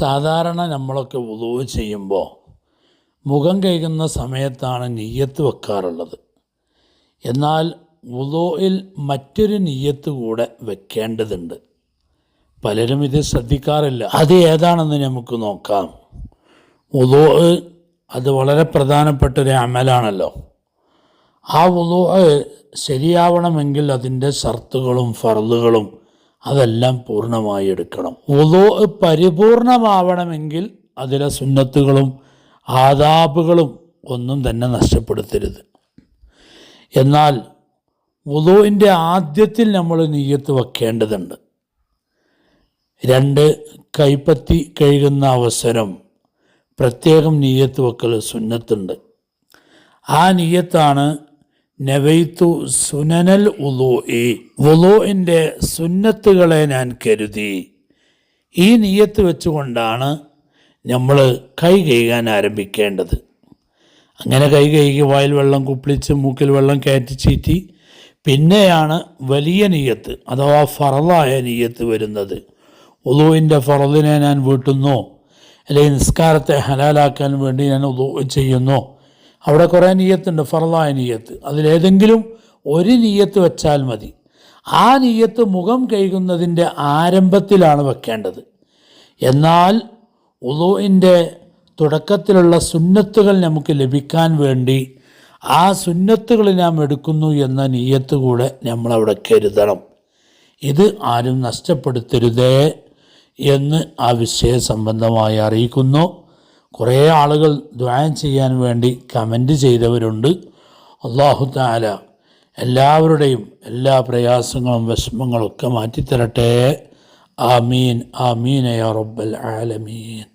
സാധാരണ നമ്മളൊക്കെ ഉദു ചെയ്യുമ്പോൾ മുഖം കഴുകുന്ന സമയത്താണ് നീയത്ത് വെക്കാറുള്ളത്. എന്നാൽ ഉദോയിൽ മറ്റൊരു നീയത്ത് കൂടെ വെക്കേണ്ടതുണ്ട്. പലരും ഇത് ശ്രദ്ധിക്കാറില്ല. അത് ഏതാണെന്ന് നമുക്ക് നോക്കാം. ഉദോ അത് വളരെ പ്രധാനപ്പെട്ട ഒരു അമലാണല്ലോ. ആ ഉദോ ശരിയാവണമെങ്കിൽ അതിന്റെ ഷർത്തുകളും ഫർദുകളും അതെല്ലാം പൂർണമായി എടുക്കണം. ഉദോ പരിപൂർണമാവണമെങ്കിൽ അതിലെ സുന്നത്തുകളും ആദാബുകളും ഒന്നും തന്നെ നഷ്ടപ്പെടുത്തരുത്. എന്നാൽ ഉദോവിന്റെ ആദ്യത്തിൽ നമ്മൾ നീയത്ത് വെക്കേണ്ടതുണ്ട്. രണ്ട് കൈപ്പത്തി കഴുകുന്ന അവസരം. പ്രത്യേകം നീയത്ത് വെക്കൽ സുന്നത്തുണ്ട്. ആ നീയത്താണ് നവൈത്തു സുനനൽ ഉലോ ഈ ഉലോന്റെ സുന്നത്തുകളെ ഞാൻ കരുതി. ഈ നീയത്ത് വെച്ചുകൊണ്ടാണ് നമ്മൾ കൈ കഴുകാൻ ആരംഭിക്കേണ്ടത്. അങ്ങനെ കൈ കഴുകി വായിൽ വെള്ളം കുപ്പിളിച്ച് മൂക്കിൽ വെള്ളം കയറ്റി ചീറ്റി പിന്നെയാണ് വലിയ നീയത്ത് അഥവാ ഫറലായ നീയത്ത് വരുന്നത്. ഉദുവിന്റെ ഫറലിനെ ഞാൻ വീട്ടുന്നു. അല്ലെങ്കിൽ നിസ്കാരത്തെ ഹലാലാക്കാൻ വേണ്ടി ഞാൻ ഉദു ചെയ്യുന്നു. അവിടെ കുറേ നീയത്തുണ്ട് ഫറലായ നീയത്ത്. അതിലേതെങ്കിലും ഒരു നീയത്ത് വെച്ചാൽ മതി. ആ നീയത്ത് മുഖം കഴുകുന്നതിന്റെ ആരംഭത്തിലാണ് വെക്കേണ്ടത്. എന്നാൽ ഉദോയിന്റെ തുടക്കത്തിലുള്ള സുന്നത്തുകൾ നമുക്ക് ലഭിക്കാൻ വേണ്ടി ആ സുന്നത്തുകൾ നാം എടുക്കുന്നു എന്ന നീയത്ത് കൂടെ നമ്മളവിടെ കരുതണം. ഇത് ആരും നഷ്ടപ്പെടുത്തരുതേ എന്ന് ആ വിഷയ സംബന്ധമായി അറിയിക്കുന്നു. കുറേ ആളുകൾ ദ്വായം ചെയ്യാൻ വേണ്ടി കമന്റ് ചെയ്തവരുണ്ട്. അള്ളാഹു താല എല്ലാവരുടെയും എല്ലാ പ്രയാസങ്ങളും വിഷമങ്ങളും ഒക്കെ മാറ്റിത്തരട്ടെ. ആമീൻ ആമീൻ യാ റബ്ബൽ ആലമീൻ.